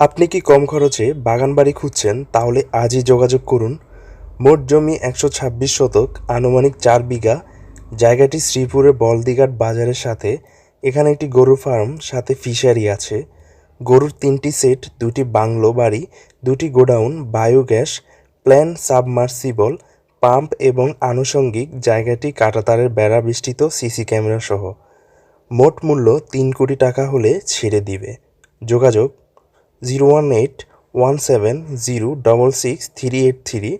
আপনি কি কম খরচে বাগান বাড়ি খুঁজছেন? তাহলে আজই যোগাযোগ করুন। মোট জমি একশো ছাব্বিশ শতক, আনুমানিক চার বিঘা। জায়গাটি শ্রীপুরের বলদিঘাট বাজারের সাথে। এখানে একটি গরুর ফার্ম, সাথে ফিশারি আছে। গরুর তিনটি সেট, দুটি বাংলো বাড়ি, দুটি godown, biogas, plan submersible, pump এবং আনুষঙ্গিক জায়গাটি কাঁটাতারের বেড়া বেষ্টিত সিসি ক্যামেরা সহ মোট মূল্য তিন কোটি টাকা হলে ছেড়ে দিবে। যোগাযোগ zero one eight one seven zero double six three eight three